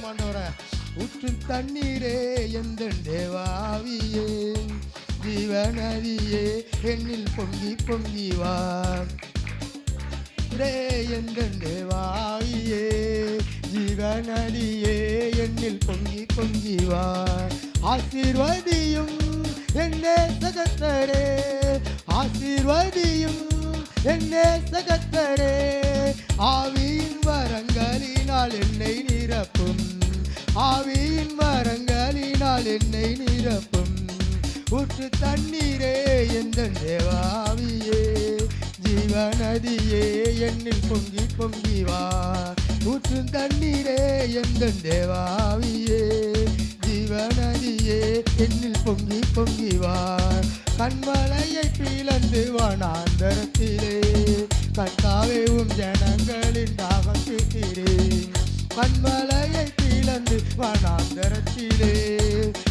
ஸ்தோத்திரம் ஆண்டவரே ஊற்று தண்ணீரே எந்த தேவாவியே? ஜீவநதியே என்னில் பொங்கி பொங்கி வா. ரே எந்த தேவாவியே? ஜீவநதியே என்னில் பொங்கி பொங்கி வா. ஆசீர்வதியும் என்னே சகத்தரே ஆசீர்வதியும் என்னே சகத்தரே. ஆவியின் வரங்களினால் என்னை நிரப்பும். ஆவியின் வரங்களினால் என்னை நிரப்பும். ஊற்று தண்ணீரே எந்த தேவாவியே. ஜீவநதியே என்னில் பொங்கி பொங்கி வா. ஊற்று தண்ணீரே எந்த தேவாவியே. ஜீவநதியே என்னில் பொங்கி பொங்கி வா கண்மலையை பிளந்து வனாந்தரத்திலே கட்டாவே உம் ஜனங்களின் தாகம் தீர்க்கிறேன் கண்மலையை பிளந்து வனாந்தரத்திலே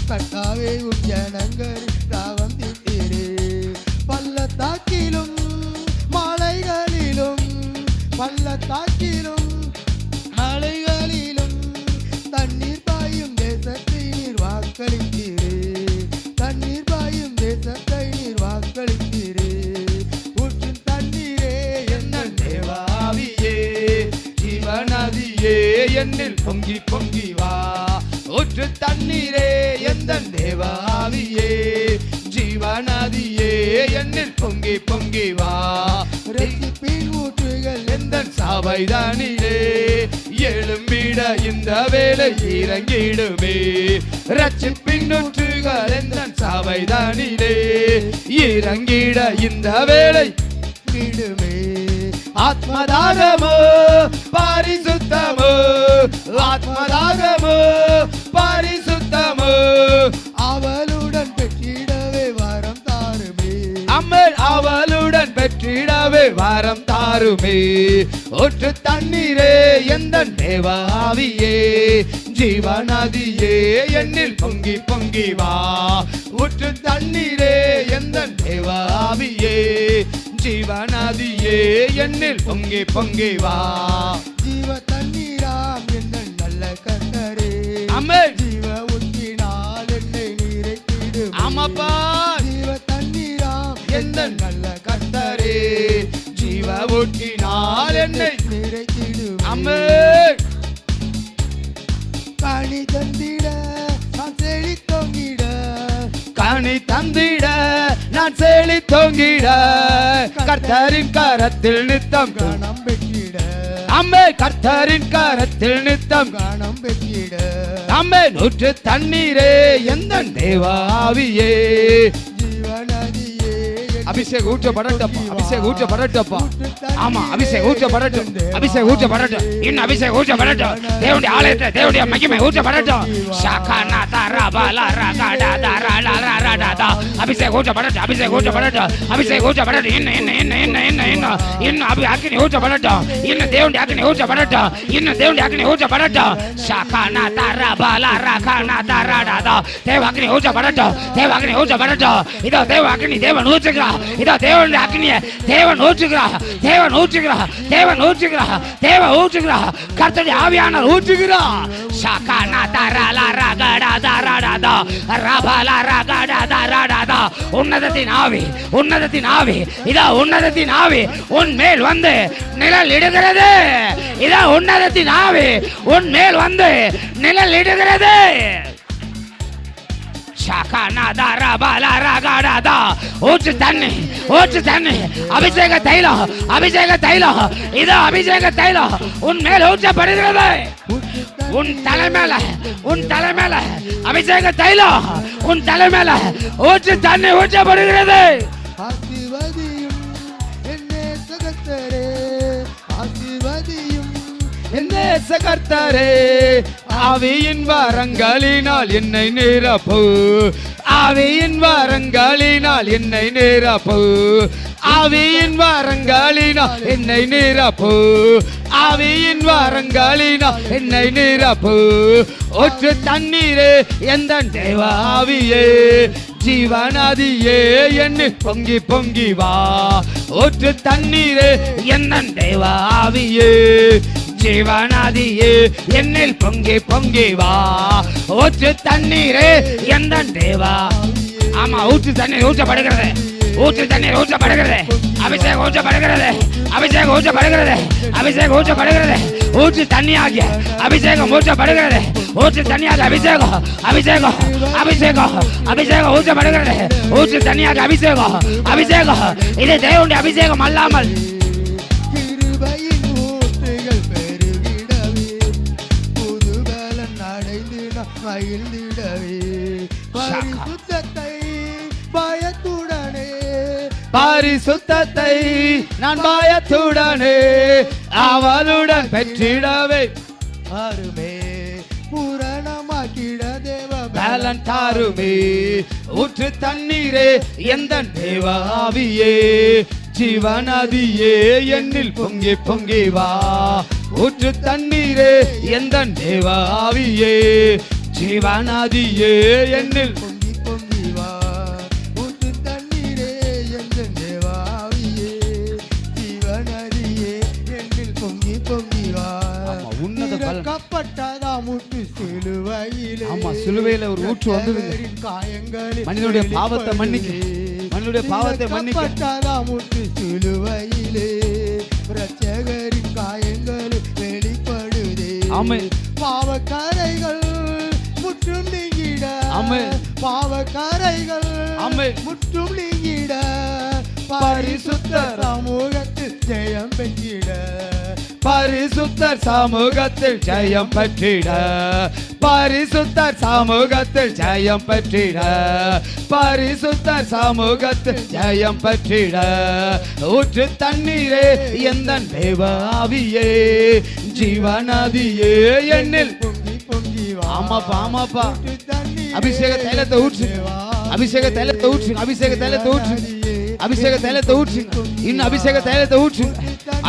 கட்டாவே உம் என்னில் பொங்கி பொங்கி வா. ஊற்று தண்ணீரே எந்த தேவாவியே ஜீவநதியே என்னில் பொங்கி பொங்கி வா. ரசிப்பின் ஊற்றுகள் எந்த சபைதானிலே எழும்பிட இந்த வேலை இறங்கிடுமே. ரட்சிப்பின் ஊற்றுகள் எந்த சபைதானிலே இறங்கிட இந்த வேலை விடுமே ஆத்மதாகமோ பாரிசுத்தமோ. பெற்றிடவே வரம் தாருமே. ஒற்று தண்ணீரே எந்த தேவாவியே ஜீவநதியே என்னில் பொங்கி பொங்கி வா. ஒற்று தண்ணீரே எந்த தேவாவியே ஜீவநதியே என்னில் பொங்கி பொங்கி வா. ஜீவ அம்மர் கனி தந்திட நான் செழி தொங்கிட. கனி தந்திட நான் செழி தொங்கிட. கர்த்தரின் கரத்தில் நித்தம் கணம் பெற்றிட அம்மே கர்த்தரின் கரத்தில் நித்தம் கணம் பெற்றிட அம்மே நூற்று தண்ணீரே எந்த தேவாவியே. ஜீவநதியே அபிஷேக் ஊற்றப்படட்டப்பா அபிஷேக் ஊற்றப்படட்டப்பா ஆமா அபிஷேக் ஊற்றப்படட்டும் அபிஷேக் ஊற்றப்படட்டும் இன்னும் அபிஷேக் ஊற்றப்படட்டும் தேவனுடைய ஆலயத்தை தேவனுடைய மகிமை ஊற்றப்படட்டும் ஷாகானா தாரா பாலா ராகா டா தா ரா லா ரா ரா டா தா அபிஷேக் ஊற்றப்படட்டும் அபிஷேக் ஊற்றப்படட்டும் அபிஷேக் ஊற்றப்படட்டும் இன்னும் இன்னும் இன்னும் இன்னும் இன்னும் இன்னும் இன்னும் அபி அக்கினி ஊற்றப்படட்டும் இன்னும் தேவனுடைய அக்கினி ஊற்றப்படட்டும் இன்னும் தேவனுடைய அக்கினி ஊற்றப்படட்டும் ஷாகானா தாரா பாலா ராகானா தாரா டா தா தேவ அக்கினி ஊற்றப்படட்டும் தேவ அக்கினி ஊற்றப்படட்டும் இதோ தேவ அக்கினி தேவன் ஊற்றுகிறா இதோ தேவனுடைய அக்னிய தேவன் ஊற்றுகிறா தேவன் ஊற்றுகிறா தேவன் ஊற்றுகிறா தேவன் ஊற்றுகிறா. கர்த்தருடைய ஆவியானவர் ஊற்றுகிறா. ஷாகானா தரலா ரகடா உன்னதத்தின் ஆவி உன்னதத்தின் ஆவி இதா உன்னதத்தின் ஆவி உன் மேல் வந்து நிழல் இடுகிறது. இதா உன்னதத்தின் ஆவி உன் மேல் வந்து நிழல் இடுகிறது. ஊற்று தண்ணி ஊற்று தண்ணி அபிஷேக தைலம் அபிஷேக தைலம் இது அபிஷேக தைலம் உன் மேல் ஊற்றப்படுகிறது. உன் தலைமையில உன் தலைமையில அபிஷேக தைலம் உன் தலைமையில ஊற்று தண்ணி ஊற்றப்படுகிறது. என்ன கர்த்தரே ஆவியின் வரங்களினால் என்னை நிரப்பு. ஆவியின் வரங்களினால் என்னை நிரப்பு. ஆவியின் வரங்களினால் என்னை நிரப்பு. ஆவியின் வரங்களினால் என்னை நிரப்பு. ஒற்று தண்ணீரே எந்த தேவாவியே? ஜீவநதியே என்ன பொங்கி பொங்கி வா. ஒற்று தண்ணீரே என்ன தேவாவியே? ஜீவநதியே என்னில் பொங்கி பொங்கி வா. ஊற்று தண்ணீரே எந்த தேவா? ஆமா ஊற்று தண்ணீர் ஊற்றப்படுகிறது ஊற்று தண்ணீர் ஊற்றப்படுகிறது அபிஷேகம் ஊற்றப்படுகிறது அபிஷேகம் ஊற்றப்படுகிறது அபிஷேகம் ஊற்றப்படுகிறது ஊற்று தண்ணியாகிய அபிஷேகம் ஊற்றப்படுகிறது ஊற்று தண்ணியாக அபிஷேகம் அபிஷேகம் அபிஷேகம் அபிஷேகம் ஊற்றப்படுகிறது ஊற்று தண்ணியாக அபிஷேகம் அபிஷேகம். இது தேவனுடைய அபிஷேகம் அல்லாமல் மகிழ்ந்திடவே. பரிசுத்தத்தை பயத்துடனே. பரிசுத்தத்தை நான் பயத்துடனே. அவளுடன் பெற்றிடவே. அருமே. பூரணமாக்கிட தேவ பலன் தாருமே. ஊற்று தண்ணீரே எந்த தேவாவியே. ஜீவநதியே என்னில் பொங்கி பொங்கி வா. ஊற்று தண்ணீரே எந்த தேவாவியே. ஜீவநதியே என்னில் பொங்கி பொங்கி வா ஊற்று தண்ணீரே எந்த தேவாவியே ஜீவனரியே என்னில் பொங்கி பொங்கி வா ஆமா. திறக்கப்பட்டதா முட்டு சிலுவையிலே ஆமா, சிலுவையில ஒரு ஊற்று. ரட்சகரின் காயங்களில் மனிதனுடைய பாவத்தை மன்னிக்க. மனிதனுடைய பாவத்தை மன்னிக்க. திறக்கப்பட்டதா முட்டு சிலுவையிலே ரட்சகரின் காயங்களில் வெளிப்படுதே ஆமென். பாவக்கரைகள் பாவக்கரைகள் நீங்கிட பரிசுத்தர். பரிசுத்த சமூகத்தில் ஜெயம் பெற்றிட. பரிசுத்தர் சமூகத்தில் ஜெயம் பெற்றிட. பரிசுத்தர் சமூகத்தில் ஜெயம் பெற்றிட. பரிசுத்தர் சமூகத்தில் ஜெயம் பெற்றிட. ஊற்று தண்ணீரே எந்த தேவாவியே ஜீவநதியே என்னில். பொங்கி பொங்கி. ஆமாப்பா ஆமாப்பா. ஊற்று தண்ணீரே அபிஷேக தைலத்தை ஊற்று அபிஷேக தைலத்தை ஊற்று அபிஷேக தைலத்தை ஊற்று அபிஷேக தைலத்தை ஊற்று இன்னும் அபிஷேக தைலத்தை ஊற்று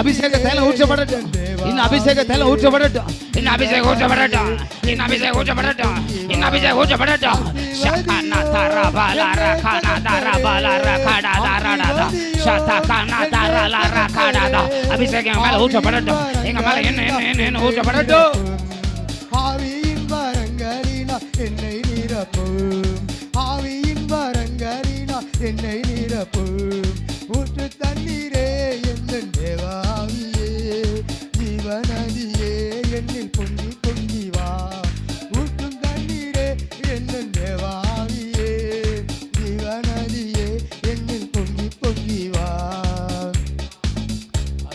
அபிஷேக தைலம் ஊற்றப்படட்டும் இன்னும் அபிஷேக தைலம் ஊற்றப்படட்டும் இன்னும் அபிஷேகம் ஊற்றப்படட்டும் இன்னும் அபிஷேகம் ஊற்றப்படட்டும் இன்னும் அபிஷேகம் ஊற்றப்படட்டும் ஷகனா தரா பாலா ரகனா தரா பாலா ரகடா தரடா ஷதகனா தரா லா ரகடா அபிஷேகம் எங்க மேல ஊற்றப்படட்டும் எங்க மேல என்ன என்ன என்ன என்ன ஊற்றப்படட்டும் ஆவியின் வரங்களினா என்னை நிரப்பும். ஆவியின் வரங்களினால் என்னை நிரப்பும். ஊற்று தண்ணீரே